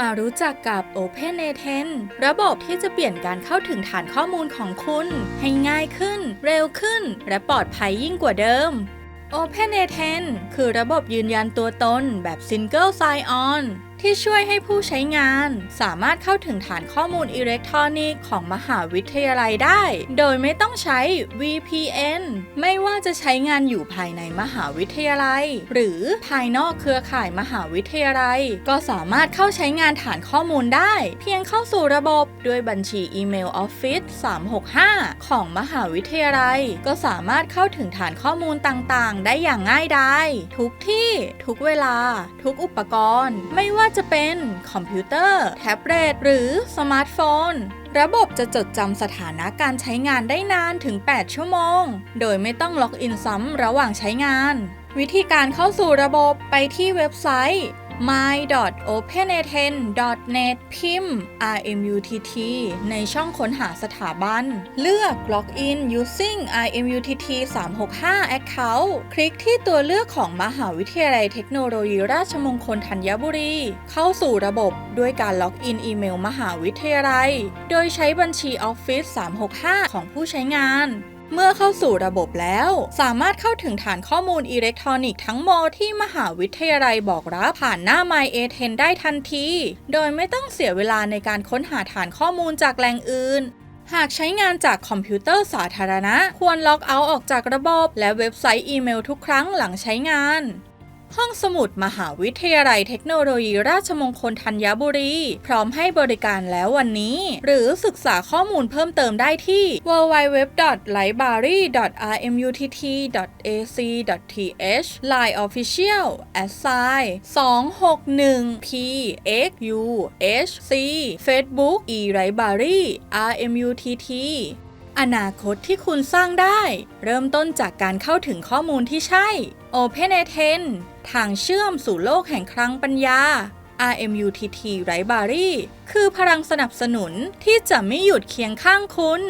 มารู้จักกับ Open Ten ระบบที่จะเปลี่ยนการเข้าถึงฐานข้อมูลของคุณ ให้ง่ายขึ้น เร็วขึ้น และปลอดภัยยิ่งกว่าเดิม Open Ten คือระบบยืนยันตัวตนแบบ Single Sign-On ที่ช่วยให้ผู้ใช้งาน สามารถเข้าถึงฐานข้อมูลอิเล็กทรอนิกส์ของมหาวิทยาลัยได้ โดยไม่ต้องใช้ VPN ไม่ว่าจะใช้งานอยู่ภายในมหาวิทยาลัย หรือภายนอกเครือข่ายมหาวิทยาลัย ก็สามารถเข้าใช้งานฐานข้อมูลได้ เพียงเข้าสู่ระบบด้วยบัญชีอีเมล Office 365 ของมหาวิทยาลัย ก็สามารถเข้าถึงฐานข้อมูลต่างๆ ได้อย่างง่ายดายทุกที่ ทุกเวลา ทุกอุปกรณ์ ไม่ว่าจะเป็นคอมพิวเตอร์ แท็บเล็ตหรือสมาร์ทโฟน ระบบจะจดจำสถานะการใช้งานได้นานถึง 8 ชั่วโมง โดยไม่ต้องล็อกอินซ้ำระหว่างใช้งาน วิธีการเข้าสู่ระบบไปที่เว็บไซต์ my.openaten.net พิมพ์ RMUTT ในช่องค้นหาสถาบัน เลือก Login using RMUTT 365 Account คลิกที่ตัวเลือกของมหาวิทยาลัยเทคโนโลยีราชมงคลธัญบุรี เข้าสู่ระบบด้วยการล็อกอินอีเมลมหาวิทยาลัย โดยใช้บัญชี Office 365 ของผู้ใช้งาน เมื่อเข้าสู่ระบบแล้ว สามารถเข้าถึงฐานข้อมูลอิเล็กทรอนิกส์ทั้งหมดที่มหาวิทยาลัยบอกรับผ่านหน้า My A10 ได้ทันที โดยไม่ต้องเสียเวลาในการค้นหาฐานข้อมูลจากแหล่งอื่นหากใช้งานจากคอมพิวเตอร์สาธารณะ ควรล็อกเอาท์ออกจากระบบ และเว็บไซต์อีเมลทุกครั้งหลังใช้งาน ห้องสมุดมหาวิทยาลัยเทคโนโลยีราชมงคลธัญบุรี พร้อมให้บริการแล้ววันนี้ หรือศึกษาข้อมูลเพิ่มเติมได้ที่ www.library.rmutt.ac.th Line Official assign 261 pxuhc Facebook e-library rmutt อนาคตที่คุณสร้างได้ เริ่มต้นจากการเข้าถึงข้อมูลที่ใช่ Open a t e n ทางเชื่อมสู่โลกแห่งคลังปัญญา RMUTT Library คือพลังสนับสนุนที่จะไม่หยุดเคียงข้างคุณ